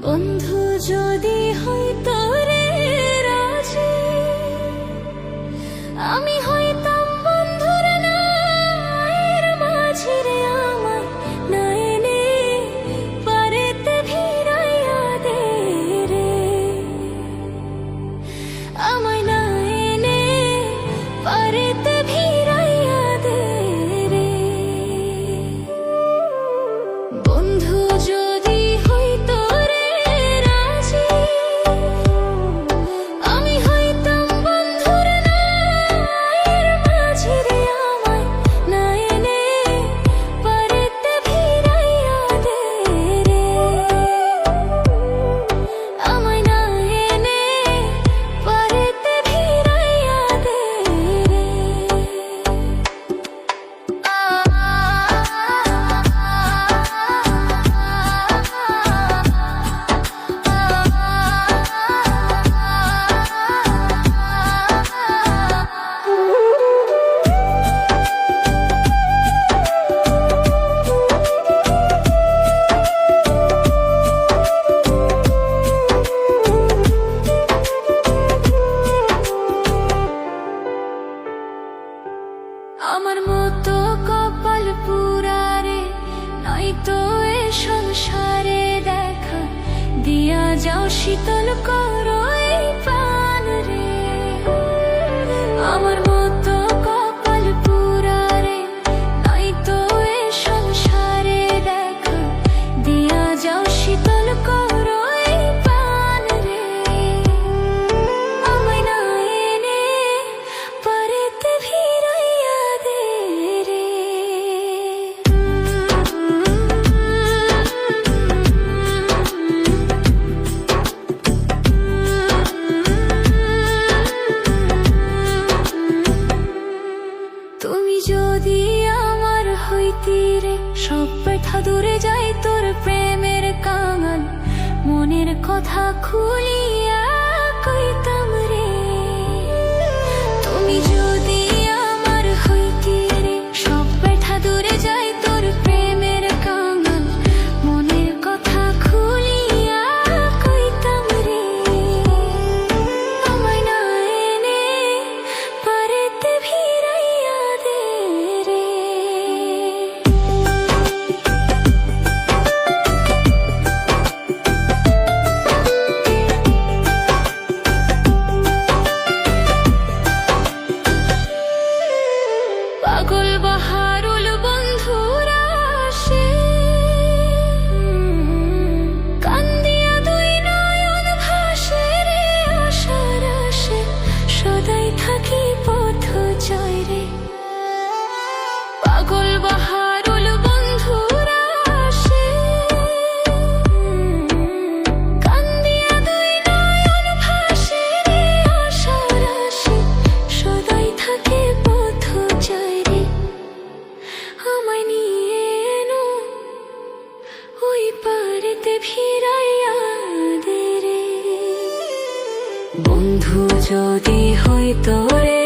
বন্ধু, যদি হইতো রে রাজি, আমি হইতাম বন্ধুর নায়ের মাঝে রে আমায় না পারেতে ভিড়াইয়া দে রে আমায় না এনে পারেতে আমার মতো কপাল পুরারে নয়তো এ সংসারে দেখা দিয়া যাও শীতল করো প্রাণ রে। আমার তুমি যদি আমার হইতি রে, সব ব্যথা দূরে যাই তোর প্রেমের কাঙাল। মনের কথা খুলিয়া কইতাম পাগল বাহারুল বন্ধুরা আসে। কান্দিয়া দুই নয়ন ভাসে রে, আশার আসে। সদাই থাকি পথ জয় রে। পাগল বাহারুল বন্ধু যদি হয় রে